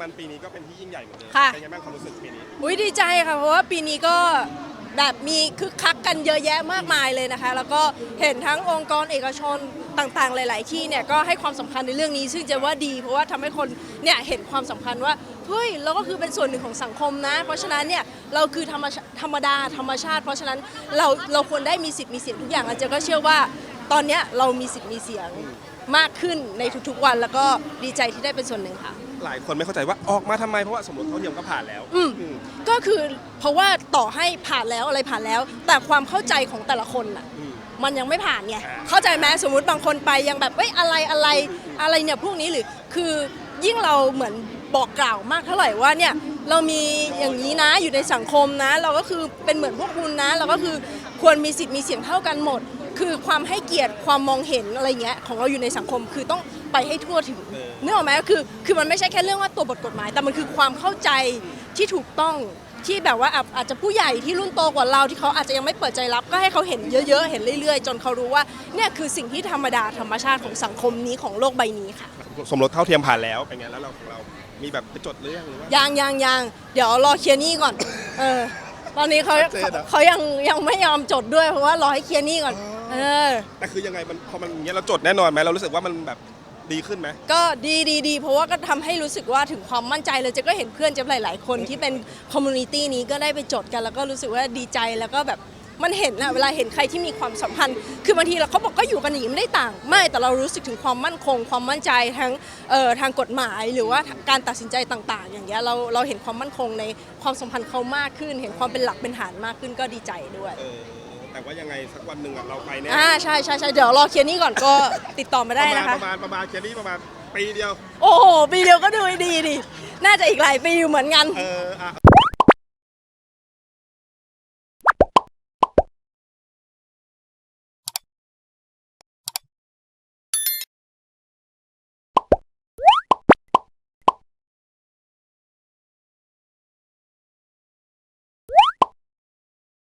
มันปีนี้ก็เป็นที่ยิ่งใหญ่เหมือนเดิมค่ะ เป็นไงบ้างความรู้สึกปีนี้ อุ้ยดีใจค่ะเพราะว่าปีนี้ก็แบบมีคึกคักกันเยอะแยะมากมายเลยนะคะ แล้วก็เห็นทั้งองค์กรเอกชนต่างๆ หลาย ๆ ที่เนี่ยก็ให้ความสำคัญในเรื่องนี้ ซึ่งจะว่าดี เพราะว่าทำให้คนเนี่ยเห็นความสำคัญว่าเฮ้ยเราก็คือเป็นส่วนหนึ่งของสังคมนะ เพราะฉะนั้นเนี่ยเราคือธรรมชาธรรมดาธรรมชาติ เพราะฉะนั้นเราเราควรได้มีสิทธิ์มีเสียงทุกอย่างแล้วเจก็เชื่อว่าตอนเนี้ยเรามีสิทธิ์มีเสียงมากขึ้นในทุกๆวัน แล้วก็ดีใจที่ได้เป็นส่วนหนึ่งค่ะ หลายคนไม่เข้าใจว่าออกมาทำไมเพราะว่าสมรสเท่าเทียมก็ผ่านแล้ว อืมอืม ก็คือเพราะว่าต่อให้ผ่านแล้วอะไรผ่านแล้ว แต่ความเข้าใจของแต่ละคนน่ะ อืม มันยังไม่ผ่านไง อ่า เข้าใจไหมสมมุติบางคนไปยังแบบเอ้ยอะไรอะไรอะไรเนี่ยพวกนี้หรือ คือยิ่งเราเหมือนบอกกล่าวมากเท่าไหร่ว่าเนี่ยเรามีอย่างนี้นะอยู่ในสังคมนะ เราก็คือเป็นเหมือนพวกคุณนะ เราก็คือควรมีสิทธิ์มีเสียงเท่ากันหมด คือความให้เกียรติความมองเห็นอะไรเงี้ยของเราอยู่ในสังคมคือต้อง ไปให้ทั่วถึงเออนึกออกไหมคือคือมันไม่ใช่แค่เรื่องว่าตัวบทกฎหมาย แต่มันคือความเข้าใจที่ถูกต้องที่แบบว่าอาอาจจะผู้ใหญ่ที่รุ่นโตกว่าเราที่เขาอาจจะยังไม่เปิดใจรับ ก็ให้เขาเห็นเยอะๆ เห็นเรื่อยๆ จนเขารู้ว่าเนี่ยคือสิ่งที่ธรรมดาธรรมชาติของสังคมนี้ของโลกใบนี้ค่ะ สมรสเท่าเทียมผ่านแล้วเป็นไงแล้วเราของเรามีแบบไปจดหรือยังหรือว่ายังยังยังเดี๋ยวรอเคลียร์หนี้ก่อน เออ ตอนนี้เขาชัดเจนอะเขายังยังไม่ยอมจดด้วยเพราะว่ารอให้เคลียร์หนี้ก่อน เออแต่คือยังไงมันพอมันอย่างเงี้ยเราจดแน่นอนไหมเรารู้สึกว่ามันแบบ ดีขึ้นไหม ก็ดีดีดีเพราะว่าก็ทำให้รู้สึกว่าถึงความมั่นใจเลยเจะก็เห็นเพื่อนเจะหลาย ๆ คนที่เป็นคอมมูนิตี้นี้ก็ได้ไปจดกัน แล้วก็รู้สึกว่าดีใจแล้วก็แบบมันเห็นอะเวลาเห็นใครที่มีความสัมพันธ์ คือบางทีเราเขาบอกก็อยู่กันอย่างนี้ไม่ได้ต่าง ไม่แต่เรารู้สึกถึงความมั่นคง ความมั่นใจทั้งเอ่อทางกฎหมายหรือว่าการตัดสินใจต่าง ๆ อย่างเงี้ยเราเราเห็นความมั่นคงในความสัมพันธ์เขามากขึ้น เห็นความเป็นหลักเป็นฐานมากขึ้นก็ดีใจด้วย เออ แต่ว่ายังไงสักวันหนึ่งอะเราไปแน่อ่าใช่ใช่ใช่เดี๋ยวรอเคลียร์หนี้ก่อนก็ ติดต่อมาได้ประมาณนะคะ ประมาณประมาณแค่นี้ประมาณปีเดียว โอ้โหปีเดียวก็ดูดีดิน่าจะอีกหลายปีอยู่เหมือนกัน เอออะ